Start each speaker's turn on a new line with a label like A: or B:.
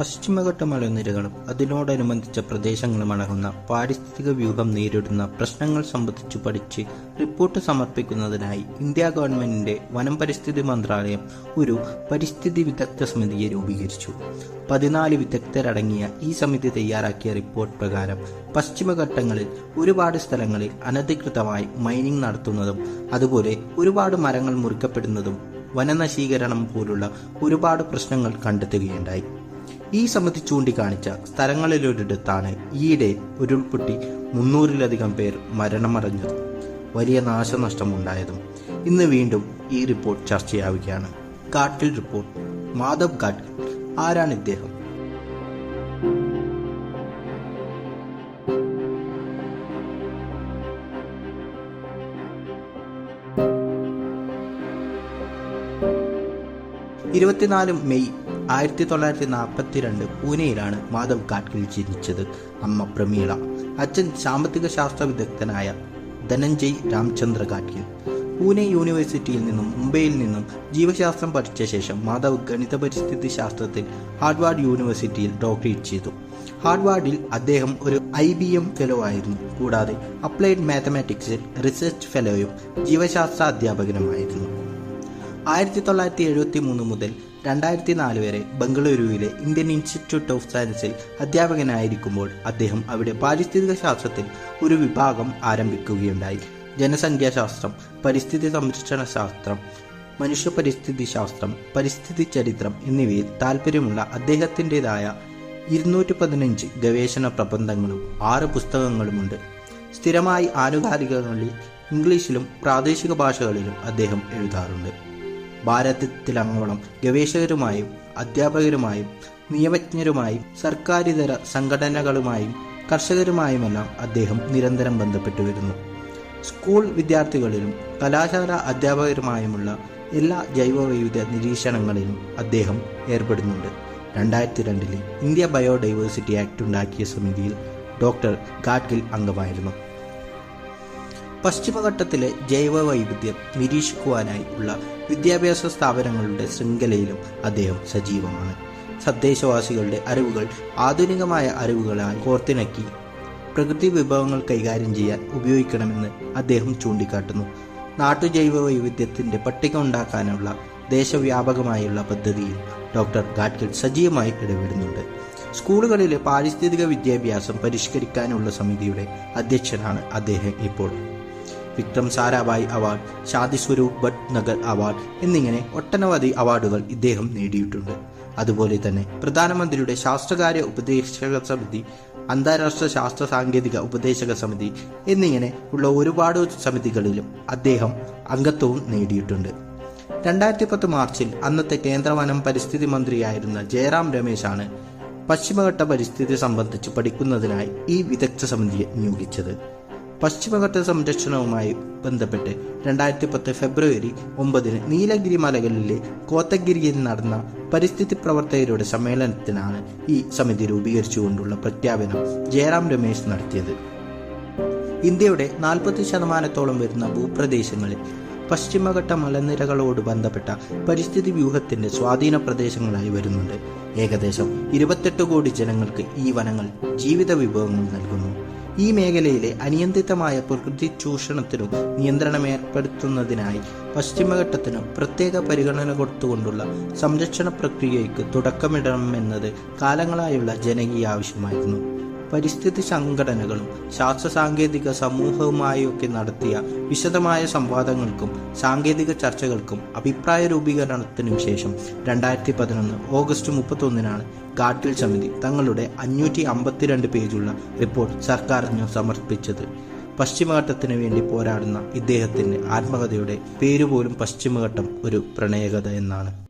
A: പശ്ചിമഘട്ട മലനിരകളും അതിനോടനുബന്ധിച്ച പ്രദേശങ്ങളും അടങ്ങുന്ന പാരിസ്ഥിതിക വ്യൂഹം നേരിടുന്ന പ്രശ്നങ്ങൾ സംബന്ധിച്ചു പഠിച്ച് റിപ്പോർട്ട് സമർപ്പിക്കുന്നതിനായി ഇന്ത്യ ഗവൺമെന്റിന്റെ വനം പരിസ്ഥിതി മന്ത്രാലയം ഒരു പരിസ്ഥിതി വിദഗ്ധ സമിതിയെ രൂപീകരിച്ചു. പതിനാല് വിദഗ്ധരടങ്ങിയ ഈ സമിതി തയ്യാറാക്കിയ റിപ്പോർട്ട് പ്രകാരം പശ്ചിമഘട്ടങ്ങളിൽ ഒരുപാട് സ്ഥലങ്ങളിൽ അനധികൃതമായി മൈനിങ് നടത്തുന്നതും അതുപോലെ ഒരുപാട് മരങ്ങൾ മുറിക്കപ്പെടുന്നതും വനനശീകരണം പോലുള്ള ഒരുപാട് പ്രശ്നങ്ങൾ കണ്ടെത്തുകയുണ്ടായി. ഈ സമിതി ചൂണ്ടിക്കാണിച്ച സ്ഥലങ്ങളിലൊരിടത്താണ് ഈയിടെ ഉരുൾപൊട്ടി മുന്നൂറിലധികം പേർ മരണമടഞ്ഞതും വലിയ നാശനഷ്ടമുണ്ടായതും. ഇന്ന് വീണ്ടും ഈ റിപ്പോർട്ട് ചർച്ചയാവുകയാണ്. കാട്ടിൽ റിപ്പോർട്ട്. മാധവ് ഗാഡ്ഗിൽ ആരാണ് ഇദ്ദേഹം? ഇരുപത്തിനാല് മെയ് ആയിരത്തി തൊള്ളായിരത്തി നാൽപ്പത്തിരണ്ട് പൂനെയിലാണ് മാധവ് കാട്ടിൽ ജനിച്ചത് അമ്മ പ്രമീള. അച്ഛൻ സാമ്പത്തിക ശാസ്ത്ര വിദഗ്ധനായ ധനഞ്ജയ് രാംചന്ദ്ര കാട്ടിൽ പൂനെ യൂണിവേഴ്സിറ്റിയിൽ നിന്നും മുംബൈയിൽ നിന്നും ജീവശാസ്ത്രം പഠിച്ച ശേഷം മാധവ് ഗണിത പരിസ്ഥിതി ശാസ്ത്രത്തിൽ ഹാർഡ്വാർഡ് യൂണിവേഴ്സിറ്റിയിൽ ഡോക്ടറേറ്റ് ചെയ്തു. ഹാർഡ്വാർഡിൽ അദ്ദേഹം ഒരു ഐ ബി എം ഫെലോ ആയിരുന്നു. കൂടാതെ അപ്ലൈഡ് മാത്തമാറ്റിക്സിൽ റിസർച്ച് ഫെലോയും ജീവശാസ്ത്ര അധ്യാപകനുമായിരുന്നു ആയിരത്തി തൊള്ളായിരത്തി എഴുപത്തി മൂന്ന് മുതൽ രണ്ടായിരത്തി നാല് വരെ ബംഗളൂരുവിലെ ഇന്ത്യൻ ഇൻസ്റ്റിറ്റ്യൂട്ട് ഓഫ് സയൻസിൽ അധ്യാപകനായിരിക്കുമ്പോൾ അദ്ദേഹം അവിടെ പാരിസ്ഥിതിക ശാസ്ത്രത്തിൽ ഒരു വിഭാഗം ആരംഭിക്കുകയുണ്ടായി. ജനസംഖ്യാശാസ്ത്രം പരിസ്ഥിതി സംരക്ഷണ ശാസ്ത്രം മനുഷ്യ പരിസ്ഥിതി ശാസ്ത്രം പരിസ്ഥിതി ചരിത്രം എന്നിവയിൽ താല്പര്യമുള്ള അദ്ദേഹത്തിന്റെതായ ഇരുന്നൂറ്റി പതിനഞ്ച് ഗവേഷണ പ്രബന്ധങ്ങളും ആറ് പുസ്തകങ്ങളുമുണ്ട്. സ്ഥിരമായി ആനുകാലികങ്ങളിൽ ഇംഗ്ലീഷിലും പ്രാദേശിക ഭാഷകളിലും അദ്ദേഹം എഴുതാറുണ്ട്. ഭാരതത്തിലങ്ങോളം ഗവേഷകരുമായും അധ്യാപകരുമായും നിയമജ്ഞരുമായും സർക്കാരിതര സംഘടനകളുമായും കർഷകരുമായുമെല്ലാം അദ്ദേഹം നിരന്തരം ബന്ധപ്പെട്ടു വരുന്നു. സ്കൂൾ വിദ്യാർത്ഥികളിലും കലാശാല അധ്യാപകരുമായുമുള്ള എല്ലാ ജൈവവൈവിധ്യ നിരീക്ഷണങ്ങളിലും അദ്ദേഹം ഏർപ്പെടുന്നുണ്ട്. രണ്ടായിരത്തി രണ്ടിലെ ഇന്ത്യ ബയോഡൈവേഴ്സിറ്റി ആക്ട് ഉണ്ടാക്കിയ സമിതിയിൽ ഡോക്ടർ ഗാഡ്ഗിൽ അംഗമായിരുന്നു. പശ്ചിമഘട്ടത്തിലെ ജൈവ വൈവിധ്യം നിരീക്ഷിക്കുവാനായി ഉള്ള വിദ്യാഭ്യാസ സ്ഥാപനങ്ങളുടെ ശൃംഖലയിലും അദ്ദേഹം സജീവമാണ്. തദ്ദേശവാസികളുടെ അറിവുകൾ ആധുനികമായ അറിവുകളായി കോർത്തിണക്കി പ്രകൃതി വിഭവങ്ങൾ കൈകാര്യം ചെയ്യാൻ ഉപയോഗിക്കണമെന്ന് അദ്ദേഹം ചൂണ്ടിക്കാട്ടുന്നു. നാട്ടുജൈവ വൈവിധ്യത്തിന്റെ പട്ടിക ഉണ്ടാക്കാനുള്ള ദേശവ്യാപകമായുള്ള പദ്ധതിയിൽ ഡോക്ടർ ഗാഡ്ഗിൽ സജീവമായി ഇടപെടുന്നുണ്ട്. സ്കൂളുകളിലെ പാരിസ്ഥിതിക വിദ്യാഭ്യാസം പരിഷ്കരിക്കാനുള്ള സമിതിയുടെ അധ്യക്ഷനാണ് അദ്ദേഹം ഇപ്പോൾ. Vikram Sarabhai award Shanti Swarup Bhatnagar award എന്നിങ്ങനെ ഒട്ടനവധി അവാർഡുകൾ ഇദ്ദേഹം നേടിയിട്ടുണ്ട്. അതുപോലെ തന്നെ പ്രധാനമന്ത്രിയുടെ ശാസ്ത്രകാര്യ ഉപദേശക സമിതി അന്താരാഷ്ട്ര ശാസ്ത്ര സാങ്കേതിക ഉപദേശക സമിതി എന്നിങ്ങനെ ഉള്ള ഒരുപാട് സമിതികളിലും അദ്ദേഹം അംഗത്വവും നേടിയിട്ടുണ്ട്. രണ്ടായിരത്തി പത്ത് മാർച്ചിൽ അന്നത്തെ കേന്ദ്ര വനം പരിസ്ഥിതി മന്ത്രിയായിരുന്ന ജയറാം രമേശാണ് പശ്ചിമഘട്ട പരിസ്ഥിതി സംബന്ധിച്ച് പഠിക്കുന്നതിനായി ഈ വിദഗ്ധ സമിതിയെ നിയോഗിച്ചത്. പശ്ചിമഘട്ട സംരക്ഷണവുമായി ബന്ധപ്പെട്ട് രണ്ടായിരത്തി പത്ത് ഫെബ്രുവരി ഒമ്പതിന് നീലഗിരി മലകളിലെ കോത്തഗിരിയിൽ നടന്ന പരിസ്ഥിതി പ്രവർത്തകരുടെ സമ്മേളനത്തിനാണ് ഈ സമിതി രൂപീകരിച്ചുകൊണ്ടുള്ള പ്രഖ്യാപനം ജയറാം രമേശ് നടത്തിയത്. ഇന്ത്യയുടെ നാൽപ്പത്തി ശതമാനത്തോളം വരുന്ന ഭൂപ്രദേശങ്ങളിൽ പശ്ചിമഘട്ട മലനിരകളോട് ബന്ധപ്പെട്ട പരിസ്ഥിതി വ്യൂഹത്തിന്റെ സ്വാധീന പ്രദേശങ്ങളായി വരുന്നുണ്ട്. ഏകദേശം ഇരുപത്തെട്ട് കോടി ജനങ്ങൾക്ക് ഈ വനങ്ങൾ ജീവിത വിഭവങ്ങൾ നൽകുന്നു. ഈ മേഖലയിലെ അനിയന്ത്രിതമായ പ്രകൃതി ചൂഷണത്തിനും നിയന്ത്രണം ഏർപ്പെടുത്തുന്നതിനായി പശ്ചിമഘട്ടത്തിന് പ്രത്യേക പരിഗണന കൊടുത്തുകൊണ്ടുള്ള സംരക്ഷണ പ്രക്രിയയ്ക്ക് തുടക്കമിടണമെന്നത് കാലങ്ങളായുള്ള ജനകീയ ആവശ്യമായിരുന്നു. പരിസ്ഥിതി സംഘടനകളും ശാസ്ത്ര സാങ്കേതിക സമൂഹവുമായൊക്കെ നടത്തിയ വിശദമായ സംവാദങ്ങൾക്കും സാങ്കേതിക ചർച്ചകൾക്കും അഭിപ്രായ രൂപീകരണത്തിനും ശേഷം രണ്ടായിരത്തി പതിനൊന്ന് ഓഗസ്റ്റ് മുപ്പത്തൊന്നിനാണ് ഗാഡ്ഗിൽ സമിതി തങ്ങളുടെ അഞ്ഞൂറ്റി അമ്പത്തിരണ്ട് പേജുള്ള റിപ്പോർട്ട് സർക്കാരിന് സമർപ്പിച്ചത്. പശ്ചിമഘട്ടത്തിന് വേണ്ടി പോരാടുന്ന ഇദ്ദേഹത്തിന്റെ ആത്മകഥയുടെ പേരുപോലും പശ്ചിമഘട്ടം ഒരു പ്രണയകഥ എന്നാണ്.